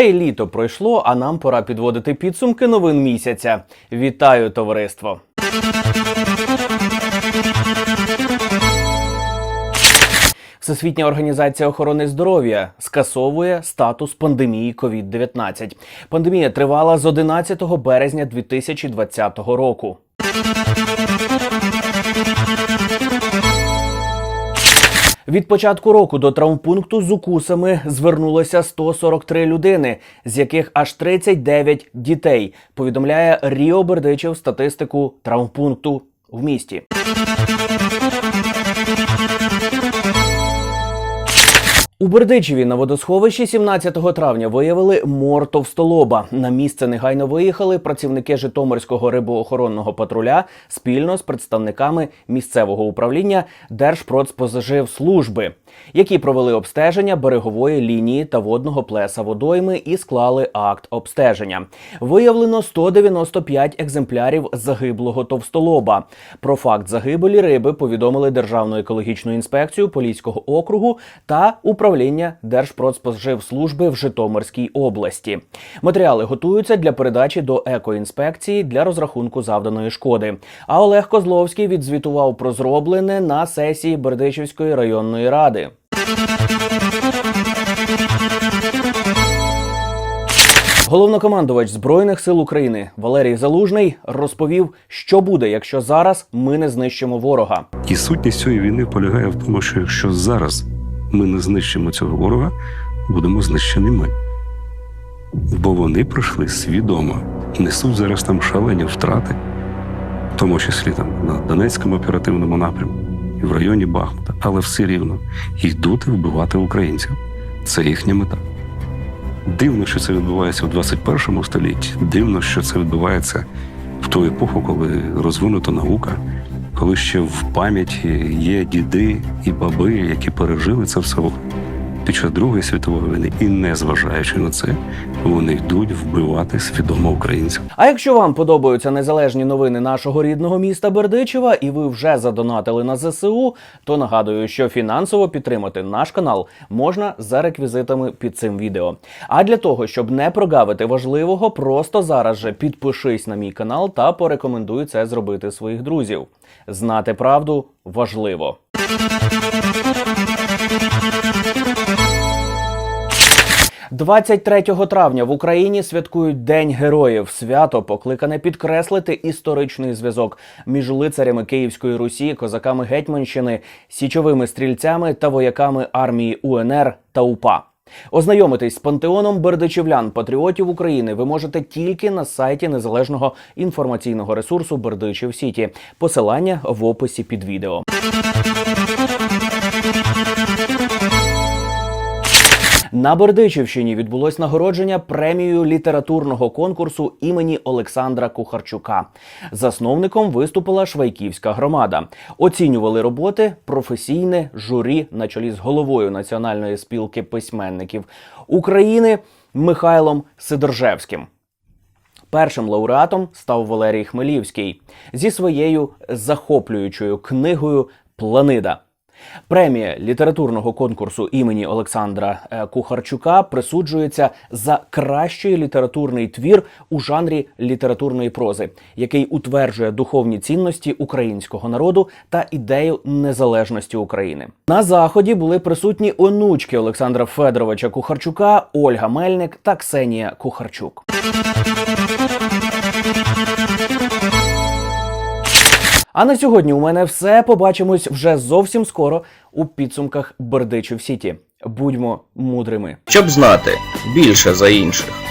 Вже і літо пройшло, а нам пора підводити підсумки новин місяця. Вітаю, товариство! Всесвітня організація охорони здоров'я скасовує статус пандемії COVID-19. Пандемія тривала з 11 березня 2020 року. Від початку року до травмпункту з укусами звернулося 143 людини, з яких аж 39 дітей. Повідомляє Ріо Бердичев статистику травмпункту в місті. У Бердичеві на водосховищі 17 травня виявили мор товстолоба. На місце негайно виїхали працівники Житомирського рибоохоронного патруля спільно з представниками місцевого управління Держпродспоживслужби, які провели обстеження берегової лінії та водного плеса водойми і склали акт обстеження. Виявлено 195 екземплярів загиблого товстолоба. Про факт загибелі риби повідомили Державну екологічну інспекцію Поліського округу та управління Держпродспоживслужби в Житомирській області. Матеріали готуються для передачі до екоінспекції для розрахунку завданої шкоди. А Олег Козловський відзвітував про зроблене на сесії Бердичівської районної ради. Головнокомандувач збройних сил України Валерій Залужний розповів, що буде, якщо зараз ми не знищимо ворога. І сутність цієї війни полягає в тому, що якщо зараз ми не знищимо цього ворога, будемо знищені ми. Бо вони пройшли свідомо, несуть зараз там шалені втрати, в тому числі там на Донецькому оперативному напрямку і в районі Бахмута, але все рівно йдуть вбивати українців. Це їхня мета. Дивно, що це відбувається в 21 столітті. Дивно, що це відбувається в ту епоху, коли розвинута наука, коли ще в пам'яті є діди і баби, які пережили це все під час Другої світової війни, і не зважаючи на це, вони йдуть вбивати свідомо українців. А якщо вам подобаються незалежні новини нашого рідного міста Бердичева, і ви вже задонатили на ЗСУ, то нагадую, що фінансово підтримати наш канал можна за реквізитами під цим відео. А для того, щоб не прогавити важливого, просто зараз же підпишись на мій канал та порекомендуй це зробити своїх друзів. Знати правду важливо. 23 травня в Україні святкують День героїв. Свято покликане підкреслити історичний зв'язок між лицарями Київської Русі, козаками Гетьманщини, січовими стрільцями та вояками армії УНР та УПА. Ознайомитись з пантеоном бердичівлян патріотів України ви можете тільки на сайті незалежного інформаційного ресурсу Бердичів Сіті. Посилання в описі під відео. На Бердичівщині відбулось нагородження премією літературного конкурсу імені Олександра Кухарчука. Засновником виступила Швайківська громада. Оцінювали роботи професійне журі на чолі з головою Національної спілки письменників України Михайлом Сидоржевським. Першим лауреатом став Валерій Хмелівський зі своєю захоплюючою книгою Планида. Премія літературного конкурсу імені Олександра е, Кухарчука присуджується за кращий літературний твір у жанрі літературної прози, який утверджує духовні цінності українського народу та ідею незалежності України. На заході були присутні онучки Олександра Федоровича Кухарчука, Ольга Мельник та Ксенія Кухарчук. А на сьогодні у мене все. Побачимось вже зовсім скоро у підсумках Бердичів Сіті. Будьмо мудрими. щоб знати більше за інших.